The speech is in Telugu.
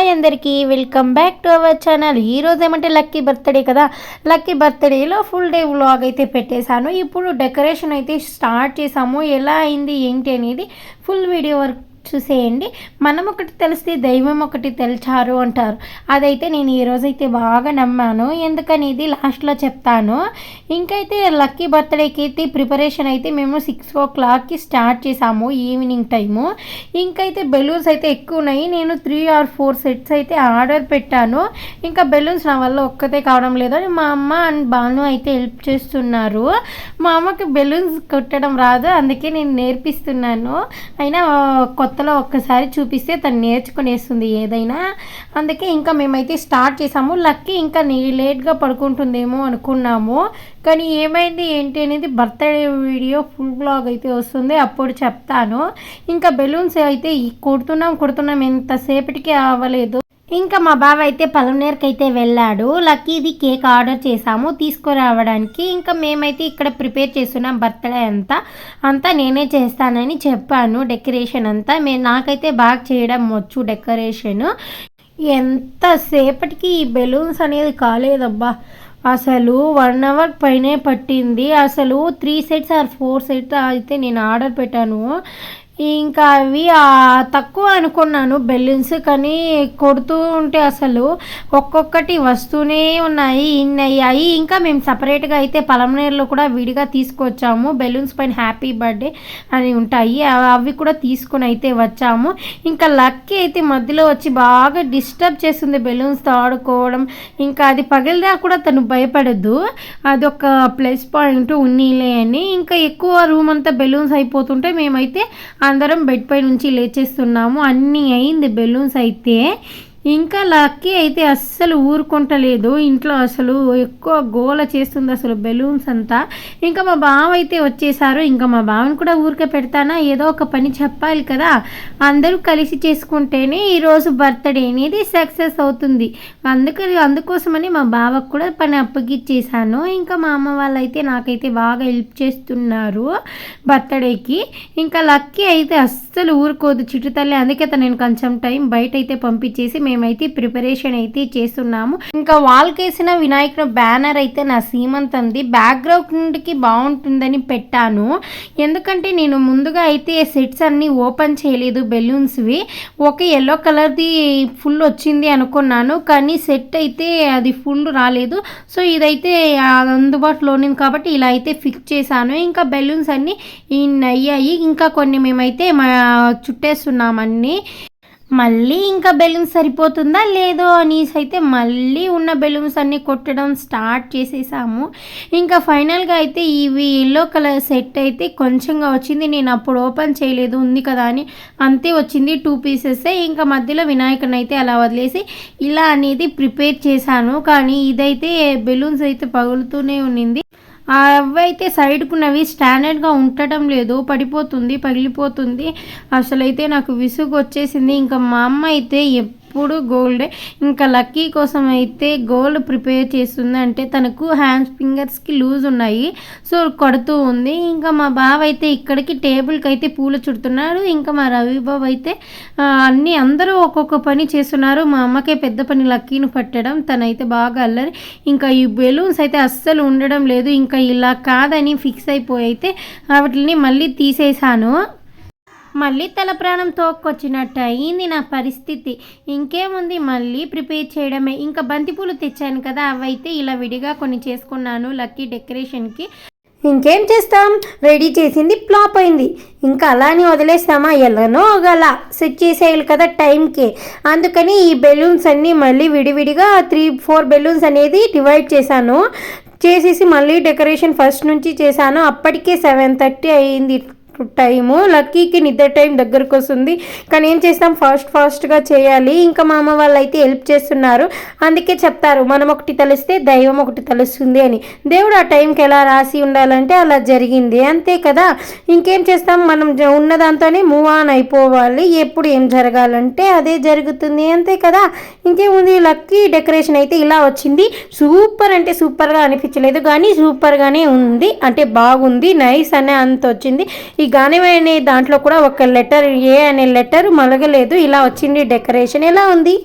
హాయ్ అందరికీ welcome back to our channel. ఈరోజు ఏమంటే లక్కీ బర్త్డే కదా. లక్కీ బర్త్డేలో ఫుల్ డే వ్లాగ్ అయితే పెట్టేశాను. ఇప్పుడు డెకరేషన్ అయితే స్టార్ట్ చేసాము ఎలా అయింది ఏంటి అనేది ఫుల్ వీడియో వర్క్ చూసేయండి. మనం ఒకటి తెలిస్తే దైవం ఒకటి తెలిచారు అంటారు. అదైతే నేను ఈరోజైతే బాగా నమ్మాను. ఎందుకని ఇది లాస్ట్లో చెప్తాను. ఇంకైతే లక్కీ బర్త్డేకి అయితే ప్రిపరేషన్ అయితే మేము సిక్స్ ఓ క్లాక్కి స్టార్ట్ చేసాము ఈవినింగ్ టైము. ఇంకైతే బెలూన్స్ అయితే ఎక్కువ ఉన్నాయి నేను త్రీ ఆర్ ఫోర్ సెట్స్ అయితే ఆర్డర్ పెట్టాను. ఇంకా బెలూన్స్ నా వల్ల ఒక్కతే కావడం లేదు అని మా అమ్మ అండ్ బాను అయితే హెల్ప్ చేస్తున్నారు. మా అమ్మకి బెలూన్స్ కొట్టడం రాదు. అందుకే నేను నేర్పిస్తున్నాను. అయినా కొత్త కొత్తలో ఒక్కసారి చూపిస్తే తను నేర్చుకునేస్తుంది ఏదైనా. అందుకే ఇంకా మేమైతే స్టార్ట్ చేసాము. లక్కీ ఇంకా లేట్గా పడుకుంటుందేమో అనుకున్నాము. కానీ ఏమైంది ఏంటి అనేది బర్త్డే వీడియో ఫుల్ బ్లాగ్ అయితే వస్తుంది. అప్పుడు చెప్తాను. ఇంకా బెలూన్స్ అయితే కొడుతున్నాం కొడుతున్నాం. ఎంతసేపటికి అవ్వలేదు. ఇంకా మా బావ అయితే పలమనేరుకి అయితే వెళ్ళాడు లక్కీది కేక్ ఆర్డర్ చేశాము. తీసుకురావడానికి ఇంకా మేమైతే ఇక్కడ ప్రిపేర్ చేస్తున్నాం బర్త్డే అంతా. అంతా నేనే చేస్తానని చెప్పాను డెకరేషన్ అంతా. మే నాకైతే బాగా చేయడం వచ్చు డెకరేషన్. ఎంతసేపటికి ఈ బెలూన్స్ అనేది కాలేదబ్బా. అసలు వన్ అవర్ పైనే పట్టింది. అసలు three sets or four sets అయితే నేను ఆర్డర్ పెట్టాను. ఇంకా అవి తక్కువ అనుకున్నాను బెలూన్స్ కానీ కొడుతూ ఉంటే అసలు ఒక్కొక్కటి వస్తూనే ఉన్నాయి ఇన్ని అయ్యాయి. ఇంకా మేము సపరేట్గా అయితే పలమనేరులో కూడా విడిగా తీసుకొచ్చాము. బెలూన్స్ పైన హ్యాపీ బర్త్డే అని ఉంటాయి. అవి కూడా తీసుకుని అయితే వచ్చాము. ఇంకా లక్కీ అయితే మధ్యలో వచ్చి బాగా డిస్టర్బ్ చేస్తుంది బెలూన్స్తో ఆడుకోవడం ఇంకా అది పగిలిదా కూడా తను భయపడద్దు అది ఒక ప్లస్ పాయింట్ ఉన్నీలే అని. ఇంకా ఎక్కువ రూమ్ అంతా బెలూన్స్ అయిపోతుంటే మేమైతే అందరం బెడ్ పై నుంచి లేచేస్తున్నాము. అన్నీ అయింది. బెలూన్స్ అయితే ఇంకా లక్కీ అయితే అస్సలు ఊరుకుంటలేదు. ఇంట్లో అసలు ఎక్కువ గోల చేస్తుంది అసలు బెలూన్స్ అంతా. ఇంకా మా బావ అయితే వచ్చేసారు. ఇంకా మా బావని కూడా ఊరికే పెడతానా? ఏదో ఒక పని చెప్పాలి కదా. అందరూ కలిసి చేసుకుంటేనే ఈరోజు బర్త్డే అనేది సక్సెస్ అవుతుంది. అందుకని అందుకోసమని మా బావకు కూడా పని అప్పగిచ్చేసాను. ఇంకా మా అమ్మ వాళ్ళైతే నాకైతే బాగా హెల్ప్ చేస్తున్నారు బర్త్డేకి. ఇంకా లక్కీ అయితే అస్సలు ఊరుకోదు చిట్టుతల్లి. అందుకే నేను కొంచెం టైం బయట అయితే పంపించేసి మేమైతే ప్రిపరేషన్ అయితే చేస్తున్నాము. ఇంకా వాల్కేసిన వినాయకుడు బ్యానర్ అయితే నా సీమంతంది. బ్యాక్గ్రౌండ్కి బాగుంటుందని పెట్టాను. ఎందుకంటే నేను ముందుగా అయితే సెట్స్ అన్నీ ఓపెన్ చేయలేదు బెలూన్స్వి. ఒక ఎల్లో కలర్ది ఫుల్ వచ్చింది అనుకున్నాను. కానీ సెట్ అయితే అది ఫుల్ రాలేదు. సో ఇదైతే అందుబాటులో ఉంది కాబట్టి ఇలా అయితే ఫిక్స్ చేశాను. ఇంకా బెలూన్స్ అన్నీ అయ్యాయి. ఇంకా కొన్ని మేమైతే మా చుట్టేస్తున్నామన్నీ మళ్ళీ ఇంకా బెలూన్స్ సరిపోతుందా లేదో అనేసి అయితే మళ్ళీ ఉన్న బెలూన్స్ అన్నీ కొట్టడం స్టార్ట్ చేసేసాము. ఇంకా ఫైనల్గా అయితే ఇవి ఎల్లో కలర్ సెట్ అయితే కొంచెంగా వచ్చింది. నేను అప్పుడు ఓపెన్ చేయలేదు ఉంది కదా అని అంతే వచ్చింది టూ పీసెస్ ఇంకా మధ్యలో వినాయకుని అయితే అలా వదిలేసి ఇలా అనేది ప్రిపేర్ చేశాను. కానీ ఇదైతే బెలూన్స్ అయితే పగులుతూనే ఉన్నింది. అవైతే సైడ్కున్నవి స్టాండర్డ్గా ఉండటం లేదు. పడిపోతుంది పగిలిపోతుంది. అసలైతే నాకు విసుగు వచ్చేసింది ఇంకా మా అమ్మ అయితే ఎప్పుడు గోల్డే. ఇంకా లక్కీ కోసం అయితే గోల్డ్ ప్రిపేర్ చేస్తుంది. అంటే తనకు హ్యాండ్స్ ఫింగర్స్కి లూజ్ ఉన్నాయి. సో కొడుతూ ఉంది. ఇంకా మా బావ అయితే ఇక్కడికి టేబుల్కి అయితే పూలు చుడుతున్నాడు. ఇంకా మా రవిబాబు అయితే అన్నీ అందరూ ఒక్కొక్క పని చేస్తున్నారు. మా అమ్మకే పెద్ద పని లక్కీని పట్టడం. తనైతే బాగా అల్లరి. ఇంకా ఈ బెలూన్స్ అయితే అస్సలు ఉండడం లేదు. ఇంకా ఇలా కాదని ఫిక్స్ అయిపోయి అయితే వాటిని మళ్ళీ తీసేసాను మళ్ళీ తల ప్రాణం తోక్కొచ్చినట్టు అయింది నా పరిస్థితి. ఇంకేముంది? మళ్ళీ ప్రిపేర్ చేయడమే. ఇంకా బంతిపూలు తెచ్చాను కదా అవైతే ఇలా విడిగా కొన్ని చేసుకున్నాను. లక్కీ డెకరేషన్కి. ఇంకేం చేస్తాం? రెడీ చేసింది ఫ్లాప్ అయింది. ఇంకా అలానే వదిలేస్తామా? ఎలానో గల సెట్ చేసేయాలి కదా టైంకి. అందుకని ఈ బెలూన్స్ అన్నీ మళ్ళీ విడివిడిగా త్రీ ఫోర్ బెలూన్స్ అనేది డివైడ్ చేశాను. చేసేసి మళ్ళీ డెకరేషన్ ఫస్ట్ నుంచి చేశాను. అప్పటికే సెవెన్ థర్టీ అయింది. టైము. లక్కీకి నిద్ర టైం దగ్గరకు వస్తుంది. కానీ ఏం చేస్తాం? ఫాస్ట్ ఫాస్ట్గా చేయాలి. ఇంకా మా అమ్మ వాళ్ళు అయితే హెల్ప్ చేస్తున్నారు. అందుకే చెప్తారు మనం ఒకటి తెలిస్తే దైవం ఒకటి తెలుస్తుంది అని. దేవుడు ఆ టైంకి ఎలా రాసి ఉండాలంటే అలా జరిగింది. అంతే కదా? ఇంకేం చేస్తాం? మనం ఉన్న దాంతోనే మూవ్ ఆన్ అయిపోవాలి. ఎప్పుడు ఏం జరగాలంటే అదే జరుగుతుంది. అంతే కదా? ఇంకేముంది? లక్కీ డెకరేషన్ అయితే ఇలా వచ్చింది. సూపర్ అంటే సూపర్గా అనిపించలేదు. కానీ సూపర్గానే ఉంది. అంటే బాగుంది. నైస్ అనే అంత వచ్చింది. ఈ గానివ అనే దాంట్లో కూడా ఒక లెటర్ ఏ అనే లెటర్ మలగలేదు. ఇలా వచ్చింది డెకరేషన్. ఎలా ఉంది?